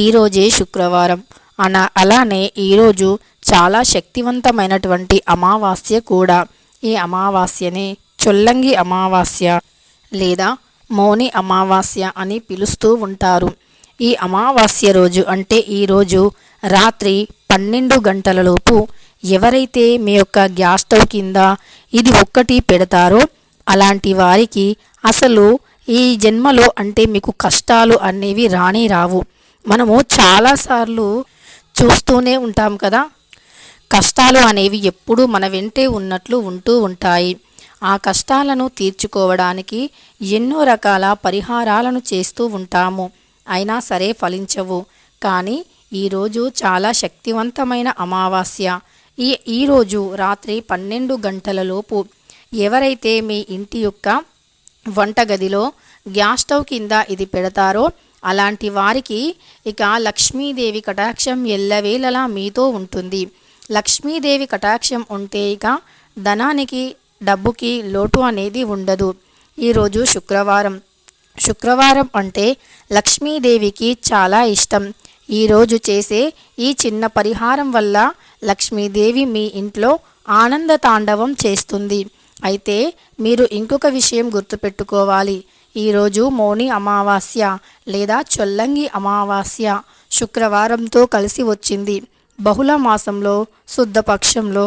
ఈరోజే శుక్రవారం. అన అలానే ఈరోజు చాలా శక్తివంతమైనటువంటి అమావాస్య కూడా. ఈ అమావాస్యని చొల్లంగి అమావాస్య లేదా మౌని అమావాస్య అని పిలుస్తూ ఉంటారు. ఈ అమావాస్య రోజు అంటే ఈరోజు రాత్రి పన్నెండు గంటలలోపు ఎవరైతే మీ యొక్క గ్యాస్ స్టవ్ కింద ఇది ఒక్కటి పెడతారో అలాంటి వారికి అసలు ఈ జన్మలో అంటే మీకు కష్టాలు అనేవి రాని రావు. మనము చాలాసార్లు చూస్తూనే ఉంటాం కదా. కష్టాలు అనేవి ఎప్పుడూ మన వెంటే ఉన్నట్లు ఉంటూ ఉంటాయి. ఆ కష్టాలను తీర్చుకోవడానికి ఎన్నో రకాల పరిహారాలను చేస్తూ ఉంటాము. అయినా సరే ఫలించవు. కానీ ఈరోజు చాలా శక్తివంతమైన అమావాస్య. ఈ ఈరోజు రాత్రి పన్నెండు గంటలలోపు ఎవరైతే మీ ఇంటి యొక్క వంటగదిలో గ్యాస్ స్టవ్ కింద ఇది పెడతారో అలాంటి వారికి ఇక లక్ష్మీదేవి కటాక్షం ఎల్లవేళలా మీతో ఉంటుంది. లక్ష్మీదేవి కటాక్షం ఉంటే ఇక ధనానికి డబ్బుకి లోటు అనేది ఉండదు. ఈరోజు శుక్రవారం. శుక్రవారం అంటే లక్ష్మీదేవికి చాలా ఇష్టం. ఈరోజు చేసే ఈ చిన్న పరిహారం వల్ల లక్ష్మీదేవి మీ ఇంట్లో ఆనంద తాండవం చేస్తుంది. అయితే మీరు ఇంకొక విషయం గుర్తుపెట్టుకోవాలి. ఈరోజు మౌని అమావాస్య లేదా చొల్లంగి అమావాస్య శుక్రవారంతో కలిసి వచ్చింది. బహుళ మాసంలో శుద్ధపక్షంలో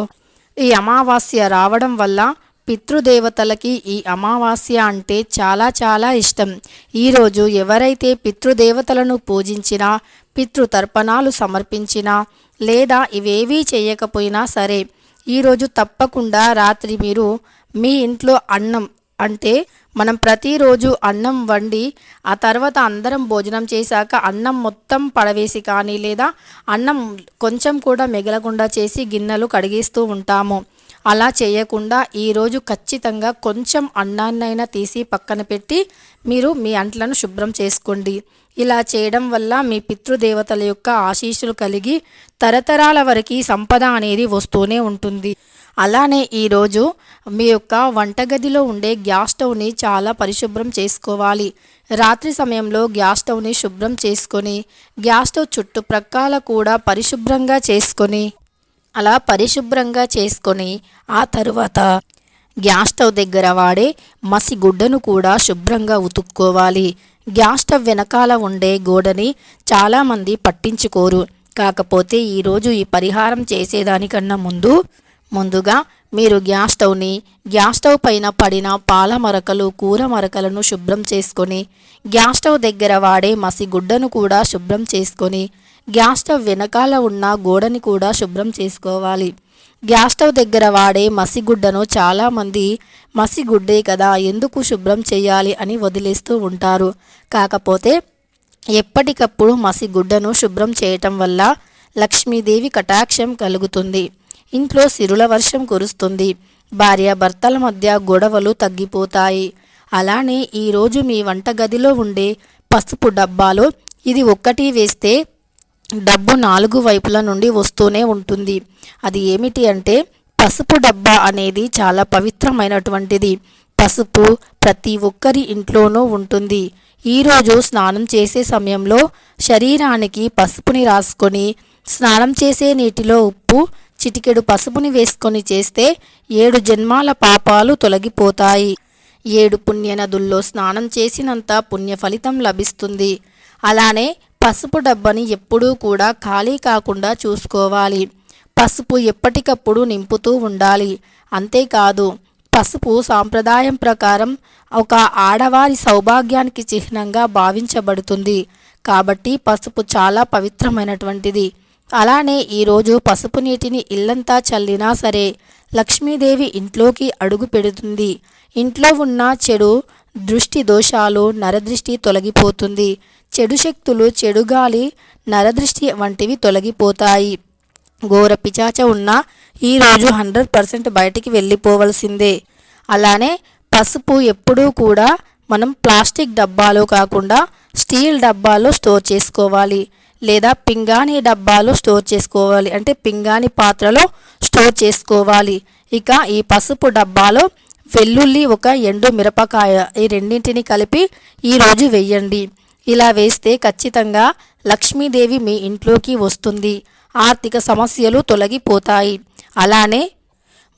ఈ అమావాస్య రావడం వల్ల పితృదేవతలకి ఈ అమావాస్య అంటే చాలా చాలా ఇష్టం. ఈరోజు ఎవరైతే పితృదేవతలను పూజించినా పితృతర్పణాలు సమర్పించినా లేదా ఇవేవీ చేయకపోయినా సరే ఈరోజు తప్పకుండా రాత్రి మీరు మీ ఇంట్లో అన్నం అంటే మనం ప్రతిరోజు అన్నం వండి ఆ తర్వాత అందరం భోజనం చేశాక అన్నం మొత్తం పడవేసి కానీ లేదా అన్నం కొంచెం కూడా మిగలకుండా చేసి గిన్నెలు కడిగేస్తూ ఉంటాము. అలా చేయకుండా ఈరోజు ఖచ్చితంగా కొంచెం అన్నాన్నైనా తీసి పక్కన పెట్టి మీరు మీ అంట్లను శుభ్రం చేసుకోండి. ఇలా చేయడం వల్ల మీ పితృదేవతల యొక్క ఆశీస్సులు కలిగి తరతరాల వరకు సంపద అనేది వస్తూనే ఉంటుంది. అలానే ఈరోజు మీ యొక్క వంటగదిలో ఉండే గ్యాస్ స్టవ్ని చాలా పరిశుభ్రం చేసుకోవాలి. రాత్రి సమయంలో గ్యాస్ స్టవ్ని శుభ్రం చేసుకొని గ్యాస్ స్టవ్ చుట్టుప్రక్కల కూడా పరిశుభ్రంగా చేసుకొని అలా పరిశుభ్రంగా చేసుకొని ఆ తరువాత గ్యాస్ స్టవ్ దగ్గర వాడే మసి గుడ్డను కూడా శుభ్రంగా ఉతుక్కోవాలి. గ్యాస్ స్టవ్ వెనకాల ఉండే గోడని చాలామంది పట్టించుకోరు. కాకపోతే ఈరోజు ఈ పరిహారం చేసేదానికన్నా ముందు ముందుగా మీరు గ్యాస్ స్టవ్ని గ్యాస్ స్టవ్ పైన పడిన పాల మరకలు కూర మరకలను శుభ్రం చేసుకొని గ్యాస్ స్టవ్ దగ్గర వాడే మసిగుడ్డను కూడా శుభ్రం చేసుకొని గ్యాస్ స్టవ్ వెనకాల ఉన్న గోడని కూడా శుభ్రం చేసుకోవాలి. గ్యాస్ స్టవ్ దగ్గర వాడే మసిగుడ్డను చాలామంది మసిగుడ్డే కదా ఎందుకు శుభ్రం చేయాలి అని వదిలేస్తూ ఉంటారు. కాకపోతే ఎప్పటికప్పుడు మసిగుడ్డను శుభ్రం చేయటం వల్ల లక్ష్మీదేవి కటాక్షం కలుగుతుంది. ఇంట్లో సిరుల వర్షం కురుస్తుంది. భార్య భర్తల మధ్య గొడవలు తగ్గిపోతాయి. అలానే ఈరోజు మీ వంటగదిలో ఉండే పసుపు డబ్బాలో ఇది ఒక్కటి వేస్తే డబ్బు నాలుగు వైపుల నుండి వస్తూనే ఉంటుంది. అది ఏమిటి అంటే పసుపు డబ్బా అనేది చాలా పవిత్రమైనటువంటిది. పసుపు ప్రతి ఒక్కరి ఇంట్లోనూ ఉంటుంది. ఈరోజు స్నానం చేసే సమయంలో శరీరానికి పసుపుని రాసుకొని స్నానం చేసే నీటిలో ఉప్పు చిటికెడు పసుపుని వేసుకొని చేస్తే ఏడు జన్మాల పాపాలు తొలగిపోతాయి. ఏడు పుణ్య నదుల్లో స్నానం చేసినంత పుణ్య ఫలితం లభిస్తుంది. అలానే పసుపు డబ్బని ఎప్పుడూ కూడా ఖాళీ కాకుండా చూసుకోవాలి. పసుపు ఎప్పటికప్పుడు నింపుతూ ఉండాలి. అంతేకాదు పసుపు సాంప్రదాయం ప్రకారం ఒక ఆడవారి సౌభాగ్యానికి చిహ్నంగా భావించబడుతుంది. కాబట్టి పసుపు చాలా పవిత్రమైనటువంటిది. అలానే ఈరోజు పసుపు నీటిని ఇల్లంతా చల్లినా సరే లక్ష్మీదేవి ఇంట్లోకి అడుగు పెడుతుంది. ఇంట్లో ఉన్న చెడు దృష్టి దోషాలు నరదృష్టి తొలగిపోతుంది. చెడు శక్తులు చెడు గాలి నరదృష్టి వంటివి తొలగిపోతాయి. ఘోర పిచాచ ఉన్న ఈరోజు హండ్రెడ్ పర్సెంట్ బయటికి వెళ్ళిపోవలసిందే. అలానే పసుపు ఎప్పుడూ కూడా మనం ప్లాస్టిక్ డబ్బాలో కాకుండా స్టీల్ డబ్బాలో స్టోర్ చేసుకోవాలి. లేదా పింగాణి డబ్బాలో స్టోర్ చేసుకోవాలి. అంటే పింగాణి పాత్రలో స్టోర్ చేసుకోవాలి. ఇక ఈ పసుపు డబ్బాలో వెల్లుల్లి ఒక ఎండు మిరపకాయ ఈ రెండింటిని కలిపి ఈరోజు వెయ్యండి ఇలా వేస్తే ఖచ్చితంగా లక్ష్మీదేవి మీ ఇంట్లోకి వస్తుంది. ఆర్థిక సమస్యలు తొలగిపోతాయి. అలానే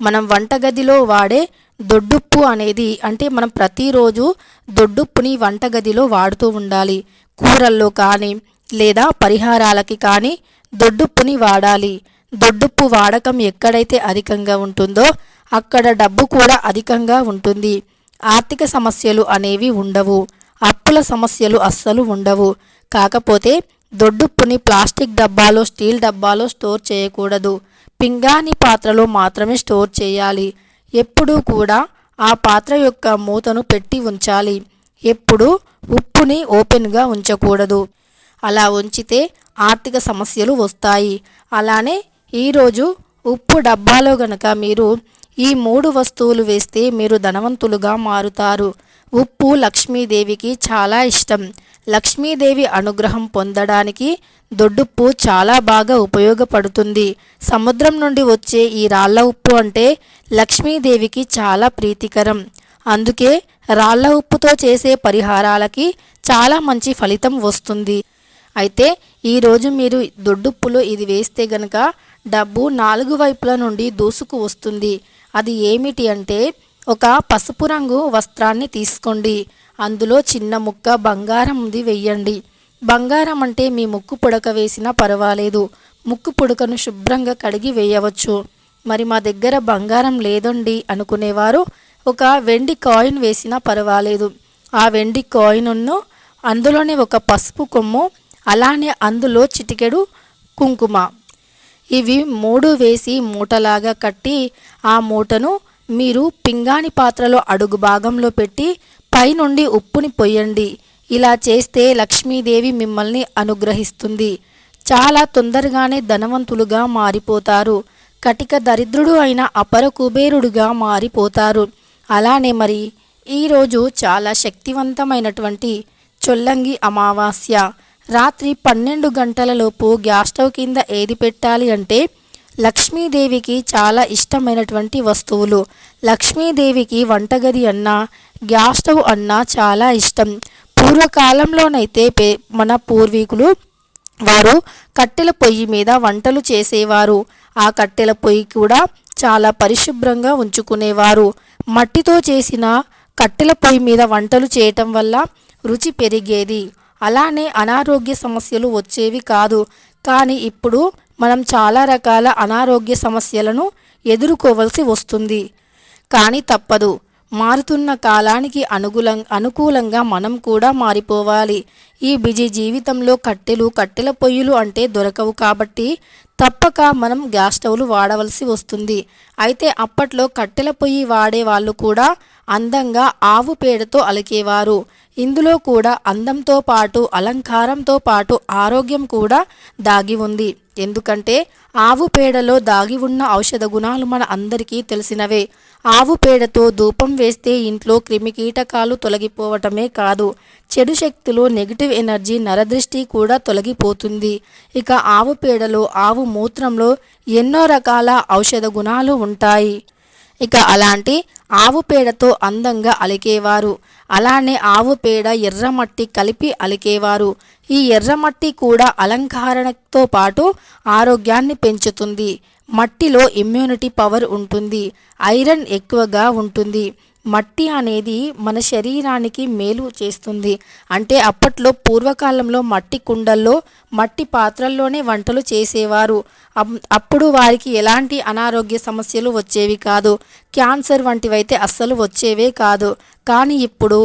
మనం వంటగదిలో వాడే దొడ్డుప్పు అనేది అంటే మనం ప్రతిరోజు దొడ్డుప్పుని వంటగదిలో వాడుతూ ఉండాలి. కూరల్లో కానీ లేదా పరిహారాలకి కానీ దొడ్డుప్పుని వాడాలి. దొడ్డుప్పు వాడకం ఎక్కడైతే అధికంగా ఉంటుందో అక్కడ డబ్బు కూడా అధికంగా ఉంటుంది. ఆర్థిక సమస్యలు అనేవి ఉండవు. అప్పుల సమస్యలు అస్సలు ఉండవు. కాకపోతే దొడ్డుప్పుని ప్లాస్టిక్ డబ్బాలో స్టీల్ డబ్బాలో స్టోర్ చేయకూడదు. పింగాణి పాత్రలో మాత్రమే స్టోర్ చేయాలి. ఎప్పుడూ కూడా ఆ పాత్ర యొక్క మూతను పెట్టి ఉంచాలి. ఎప్పుడు ఉప్పుని ఓపెన్గా ఉంచకూడదు. అలా ఉంచితే ఆర్థిక సమస్యలు వస్తాయి. అలానే ఈరోజు ఉప్పు డబ్బాలో గనక మీరు ఈ మూడు వస్తువులు వేస్తే మీరు ధనవంతులుగా మారుతారు. ఉప్పు లక్ష్మీదేవికి చాలా ఇష్టం. లక్ష్మీదేవి అనుగ్రహం పొందడానికి దొడ్డుప్పు చాలా బాగా ఉపయోగపడుతుంది. సముద్రం నుండి వచ్చే ఈ రాళ్ళ ఉప్పు అంటే లక్ష్మీదేవికి చాలా ప్రీతికరం. అందుకే రాళ్ళ ఉప్పుతో చేసే పరిహారాలకి చాలా మంచి ఫలితం వస్తుంది. అయితే ఈరోజు మీరు దొడ్డుప్పులో ఇది వేస్తే గనక డబ్బు నాలుగు వైపుల నుండి దూసుకు వస్తుంది. అది ఏమిటి అంటే ఒక పసుపు రంగు వస్త్రాన్ని తీసుకోండి. అందులో చిన్న ముక్క బంగారంది వెయ్యండి బంగారం అంటే మీ ముక్కు పుడక వేసినా పర్వాలేదు. ముక్కు పుడకను శుభ్రంగా కడిగి వేయవచ్చు. మరి మా దగ్గర బంగారం లేదండి అనుకునేవారు ఒక వెండి కాయిన్ వేసినా పర్వాలేదు. ఆ వెండి కాయిన్ను అందులోనే ఒక పసుపు కొమ్ము అలానే అందులో చిటికెడు కుంకుమ. ఇవి మూడు వేసి మూటలాగా కట్టి ఆ మూటను మీరు పింగాణి పాత్రలో అడుగు భాగంలో పెట్టి పైనుండి ఉప్పుని పొయ్యండి. ఇలా చేస్తే లక్ష్మీదేవి మిమ్మల్ని అనుగ్రహిస్తుంది. చాలా తొందరగానే ధనవంతులుగా మారిపోతారు. కటిక దరిద్రుడు అయిన అపర కుబేరుడుగా మారిపోతారు. అలానే మరి ఈరోజు చాలా శక్తివంతమైనటువంటి చొల్లంగి అమావాస్య. రాత్రి పన్నెండు గంటలలోపు గ్యాస్ స్టవ్ కింద ఏది పెట్టాలి అంటే లక్ష్మీదేవికి చాలా ఇష్టమైనటువంటి వస్తువులు. లక్ష్మీదేవికి వంటగది అన్నా గ్యాస్ స్టవ్ అన్నా చాలా ఇష్టం. పూర్వకాలంలోనైతే పే మన పూర్వీకులు వారు కట్టెల పొయ్యి మీద వంటలు చేసేవారు. ఆ కట్టెల పొయ్యి కూడా చాలా పరిశుభ్రంగా ఉంచుకునేవారు. మట్టితో చేసిన కట్టెల పొయ్యి మీద వంటలు చేయటం వల్ల రుచి పెరిగేది. అలానే అనారోగ్య సమస్యలు వచ్చేవి కాదు. కానీ ఇప్పుడు మనం చాలా రకాల అనారోగ్య సమస్యలను ఎదుర్కోవలసి వస్తుంది. కానీ తప్పదు. మారుతున్న కాలానికి అనుగులం అనుకూలంగా మనం కూడా మారిపోవాలి. ఈ బిజీ జీవితంలో కట్టెలు కట్టెల పొయ్యిలు అంటే దొరకవు కాబట్టి తప్పక మనం గ్యాస్ స్టవ్లు వాడవలసి వస్తుంది. అయితే అప్పట్లో కట్టెల పొయ్యి వాడే వాళ్ళు కూడా అందంగా ఆవు పేడతో అలికేవారు. ఇందులో కూడా అందంతో పాటు అలంకారంతో పాటు ఆరోగ్యం కూడా దాగి ఉంది. ఎందుకంటే ఆవు పేడలో దాగి ఉన్న ఔషధ గుణాలు మన అందరికీ తెలిసినవే. ఆవు పేడతో ధూపం వేస్తే ఇంట్లో క్రిమికీటకాలు తొలగిపోవటమే కాదు. చెడు శక్తులు నెగిటివ్ ఎనర్జీ నరదృష్టి కూడా తొలగిపోతుంది. ఇక ఆవు పేడలో ఆవు మూత్రంలో ఎన్నో రకాల ఔషధ గుణాలు ఉంటాయి. ఇక అలాంటి ఆవు పేడతో అందంగా అలికేవారు. అలానే ఆవు పేడ ఎర్రమట్టి కలిపి అలికేవారు. ఈ ఎర్రమట్టి కూడా అలంకరణతో పాటు ఆరోగ్యాన్ని పెంచుతుంది. మట్టిలో ఇమ్యూనిటీ పవర్ ఉంటుంది. ఐరన్ ఎక్కువగా ఉంటుంది. మట్టి అనేది మన శరీరానికి మేలు చేస్తుంది. అంటే అప్పట్లో పూర్వకాలంలో మట్టి కుండల్లో మట్టి పాత్రల్లోనే వంటలు చేసేవారు. అప్పుడు వారికి ఎలాంటి అనారోగ్య సమస్యలు వచ్చేవి కాదు. క్యాన్సర్ వంటివైతే అస్సలు వచ్చేవే కాదు. కానీ ఇప్పుడు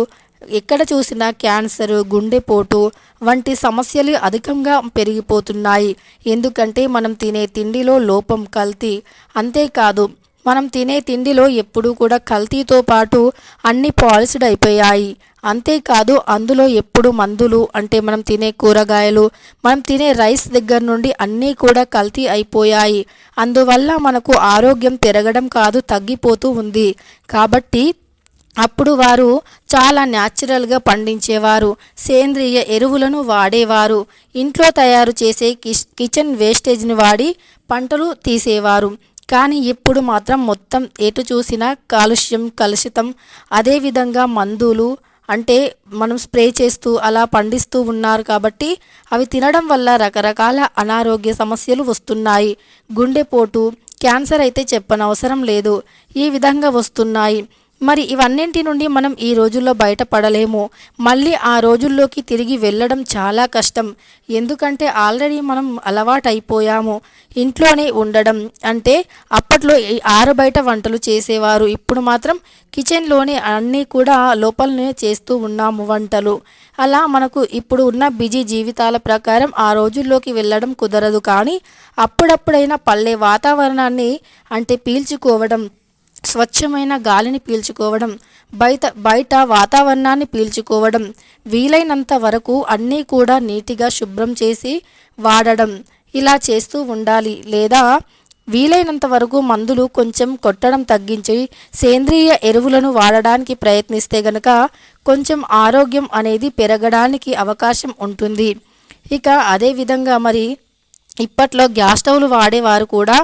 ఎక్కడ చూసినా క్యాన్సర్ గుండెపోటు వంటి సమస్యలు అధికంగా పెరిగిపోతున్నాయి. ఎందుకంటే మనం తినే తిండిలో లోపం కల్తీ అంతేకాదు మనం తినే తిండిలో ఎప్పుడూ కూడా కల్తీతో పాటు అన్ని పాలిస్డ్ అయిపోయాయి. అంతేకాదు అందులో ఎప్పుడు మందులు అంటే మనం తినే కూరగాయలు మనం తినే రైస్ దగ్గర నుండి అన్నీ కూడా కల్తీ అయిపోయాయి. అందువల్ల మనకు ఆరోగ్యం పెరగడం కాదు తగ్గిపోతూ ఉంది. కాబట్టి అప్పుడు వారు చాలా న్యాచురల్గా పండించేవారు. సేంద్రియ ఎరువులను వాడేవారు. ఇంట్లో తయారు చేసే కిచ్- కిచెన్ వేస్టేజ్ని వాడి పంటలు తీసేవారు. కానీ ఇప్పుడు మాత్రం మొత్తం ఎటు చూసినా కాలుష్యం కలుషితం అదేవిధంగా మందులు అంటే మనం స్ప్రే చేస్తూ అలా పండిస్తూ ఉన్నారు కాబట్టి అవి తినడం వల్ల రకరకాల అనారోగ్య సమస్యలు వస్తున్నాయి. గుండెపోటు క్యాన్సర్ అయితే చెప్పనవసరం లేదు. ఈ విధంగా వస్తున్నాయి. మరి ఇవన్నింటి నుండి మనం ఈ రోజుల్లో బయటపడలేము. మళ్ళీ ఆ రోజుల్లోకి తిరిగి వెళ్ళడం చాలా కష్టం. ఎందుకంటే ఆల్రెడీ మనం అలవాటైపోయాము. ఇంట్లోనే ఉండడం అంటే అప్పట్లో ఆరు బయట వంటలు చేసేవారు. ఇప్పుడు మాత్రం కిచెన్లోనే అన్నీ కూడా లోపలనే చేస్తూ ఉన్నాము వంటలు. అలా మనకు ఇప్పుడు ఉన్న బిజీ జీవితాల ప్రకారం ఆ రోజుల్లోకి వెళ్ళడం కుదరదు. కానీ అప్పుడప్పుడైనా పల్లె వాతావరణాన్ని అంటే పీల్చుకోవడం స్వచ్ఛమైన గాలిని పీల్చుకోవడం బయట బయట వాతావరణాన్ని పీల్చుకోవడం వీలైనంత వరకు అన్నీ కూడా నీటిగా శుభ్రం చేసి వాడడం ఇలా చేస్తూ ఉండాలి. లేదా వీలైనంత వరకు మందులు కొంచెం కొట్టడం తగ్గించి సేంద్రియ ఎరువులను వాడడానికి ప్రయత్నిస్తే గనక కొంచెం ఆరోగ్యం అనేది పెరగడానికి అవకాశం ఉంటుంది. ఇక అదేవిధంగా మరి ఇప్పట్లో గ్యాస్ స్టవ్లు వాడేవారు కూడా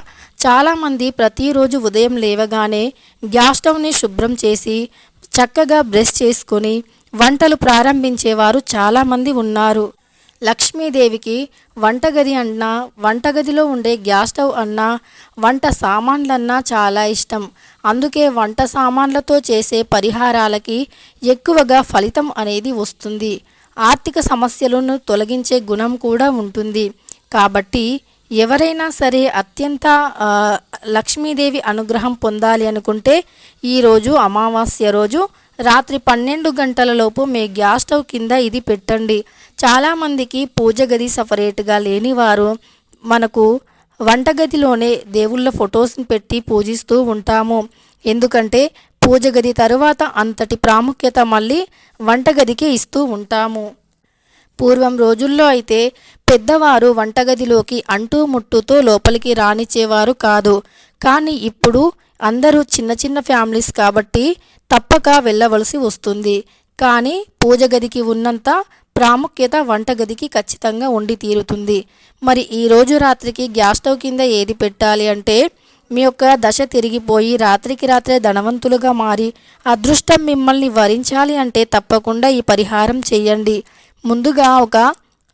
చాలామంది ప్రతిరోజు ఉదయం లేవగానే గ్యాస్ స్టవ్ని శుభ్రం చేసి చక్కగా బ్రష్ చేసుకొని వంటలు ప్రారంభించేవారు చాలామంది ఉన్నారు. లక్ష్మీదేవికి వంటగది అన్నా వంటగదిలో ఉండే గ్యాస్ స్టవ్ అన్నా వంట సామాన్లన్నా చాలా ఇష్టం. అందుకే వంట సామాన్లతో చేసే పరిహారాలకి ఎక్కువగా ఫలితం అనేది వస్తుంది. ఆర్థిక సమస్యలను తొలగించే గుణం కూడా ఉంటుంది. కాబట్టి ఎవరైనా సరే అత్యంత లక్ష్మీదేవి అనుగ్రహం పొందాలి అనుకుంటే ఈరోజు అమావాస్య రోజు రాత్రి పన్నెండు గంటలలోపు మీ గ్యాస్ స్టవ్ కింద ఇది పెట్టండి. చాలామందికి పూజ గది సపరేట్గా లేనివారు మనకు వంటగదిలోనే దేవుళ్ళ ఫొటోస్ని పెట్టి పూజిస్తూ ఉంటాము. ఎందుకంటే పూజ గది తరువాత అంతటి ప్రాముఖ్యత మళ్ళీ వంటగదికి ఇస్తూ ఉంటాము. పూర్వం రోజుల్లో అయితే పెద్దవారు వంటగదిలోకి అంటూ ముట్టుతో లోపలికి రానిచ్చేవారు కాదు. కానీ ఇప్పుడు అందరూ చిన్న చిన్న ఫ్యామిలీస్ కాబట్టి తప్పక వెళ్ళవలసి వస్తుంది. కానీ పూజ గదికి ఉన్నంత ప్రాముఖ్యత వంటగదికి ఖచ్చితంగా ఉండి తీరుతుంది. మరి ఈరోజు రాత్రికి గ్యాస్ స్టవ్ కింద ఏది పెట్టాలి అంటే మీ యొక్క దశ తిరిగిపోయి రాత్రికి రాత్రే ధనవంతులుగా మారి అదృష్టం మిమ్మల్ని వరించాలి అంటే తప్పకుండా ఈ పరిహారం చేయండి. ముందుగా ఒక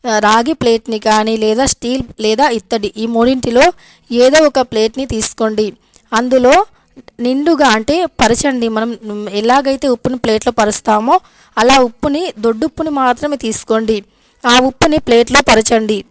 రాగి ప్లేట్ని కానీ లేదా స్టీల్ లేదా ఇత్తడి ఈ మూడింటిలో ఏదో ఒక ప్లేట్ని తీసుకోండి. అందులో నిండుగా అంటే పరచండి. మనం ఎలాగైతే ఉప్పుని ప్లేట్లో పరుస్తామో అలా ఉప్పుని దొడ్డుప్పుని మాత్రమే తీసుకోండి. ఆ ఉప్పుని ప్లేట్లో పరచండి.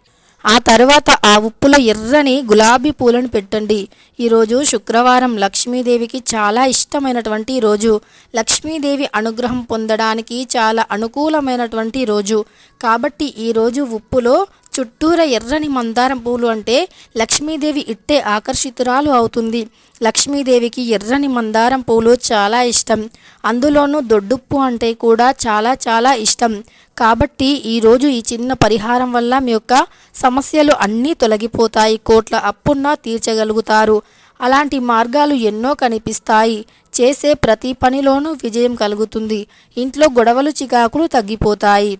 ఆ తర్వాత ఆ ఉప్పులో ఎర్రని గులాబీ పూలను పెట్టండి. ఈరోజు శుక్రవారం లక్ష్మీదేవికి చాలా ఇష్టమైనటువంటి రోజు. లక్ష్మీదేవి అనుగ్రహం పొందడానికి చాలా అనుకూలమైనటువంటి రోజు. కాబట్టి ఈరోజు ఉప్పులో చుట్టూర ఎర్రని మందారం పూలు అంటే లక్ష్మీదేవి ఇట్టే ఆకర్షితురాలు అవుతుంది. లక్ష్మీదేవికి ఎర్రని మందారం పూలు చాలా ఇష్టం. అందులోనూ దొడ్డుప్పు అంటే కూడా చాలా చాలా ఇష్టం. కాబట్టి ఈరోజు ఈ చిన్న పరిహారం వల్ల మీ యొక్క సమస్యలు అన్నీ తొలగిపోతాయి. కోట్ల అప్పున్నా తీర్చగలుగుతారు. అలాంటి మార్గాలు ఎన్నో కనిపిస్తాయి. చేసే ప్రతి పనిలోనూ విజయం కలుగుతుంది. ఇంట్లో గొడవలు చికాకులు తగ్గిపోతాయి.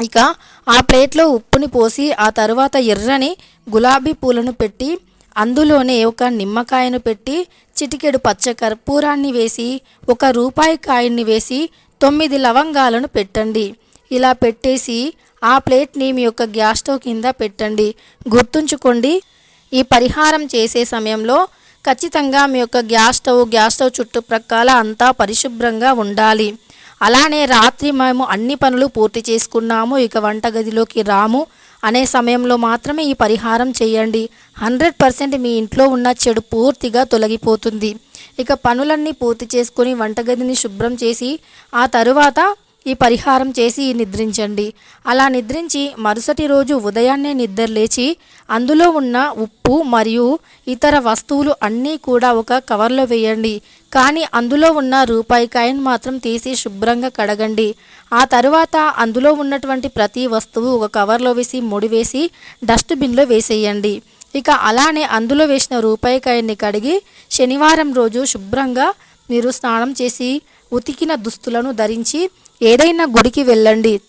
ఇక ఆ ప్లేట్లో ఉప్పుని పోసి ఆ తరువాత ఎర్రని గులాబీ పూలను పెట్టి అందులోనే ఒక నిమ్మకాయను పెట్టి చిటికెడు పచ్చ కర్పూరాన్ని వేసి ఒక రూపాయి కాయన్ని వేసి తొమ్మిది లవంగాలను పెట్టండి. ఇలా పెట్టేసి ఆ ప్లేట్ని మీ యొక్క గ్యాస్ స్టవ్ కింద పెట్టండి. గుర్తుంచుకోండి ఈ పరిహారం చేసే సమయంలో ఖచ్చితంగా మీ యొక్క గ్యాస్ స్టవ్ గ్యాస్ స్టవ్ చుట్టుప్రక్కల అంతా పరిశుభ్రంగా ఉండాలి. అలానే రాత్రి మేము అన్ని పనులు పూర్తి చేసుకున్నాము. ఇక వంటగదిలోకి రాము. అనే సమయంలో మాత్రమే ఈ పరిహారం చేయండి. హండ్రెడ్ పర్సెంట్ మీ ఇంట్లో ఉన్న చెడు పూర్తిగా తొలగిపోతుంది. ఇక పనులన్నీ పూర్తి చేసుకొని వంటగదిని శుభ్రం చేసి ఆ తరువాత ఈ పరిహారం చేసి నిద్రించండి. అలా నిద్రించి మరుసటి రోజు ఉదయాన్నే నిద్రలేచి అందులో ఉన్న ఉప్పు మరియు ఇతర వస్తువులు అన్నీ కూడా ఒక కవర్లో వేయండి. కానీ అందులో ఉన్న రూపాయి కాయిన్ మాత్రం తీసి శుభ్రంగా కడగండి. ఆ తరువాత అందులో ఉన్నటువంటి ప్రతి వస్తువు ఒక కవర్లో వేసి ముడివేసి డస్ట్బిన్లో వేసేయండి. ఇక అలానే అందులో వేసిన రూపాయి కాయన్ని కడిగి శనివారం రోజు శుభ్రంగా మీరు స్నానం చేసి ఉతికిన దుస్తులను ధరించి ఏదైనా గుడికి వెళ్ళండి.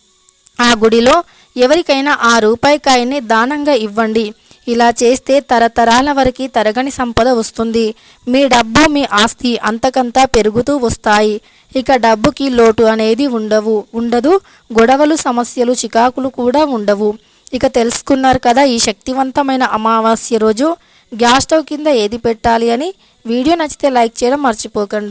ఆ గుడిలో ఎవరికైనా ఆ రూపాయి కాయని దానంగా ఇవ్వండి. ఇలా చేస్తే తరతరాల వరకు తరగని సంపద వస్తుంది. మీ డబ్బు మీ ఆస్తి అంతకంతా పెరుగుతూ వస్తాయి. ఇక డబ్బుకి లోటు అనేది ఉండవు. ఉండదు గొడవలు సమస్యలు చికాకులు కూడా ఉండవు. ఇక తెలుసుకున్నారు కదా ఈ శక్తివంతమైన అమావాస్య రోజు. గ్యాస్ స్టవ్ కింద ఏది పెట్టాలి అని వీడియో నచ్చితే లైక్ చేయడం మర్చిపోకండి.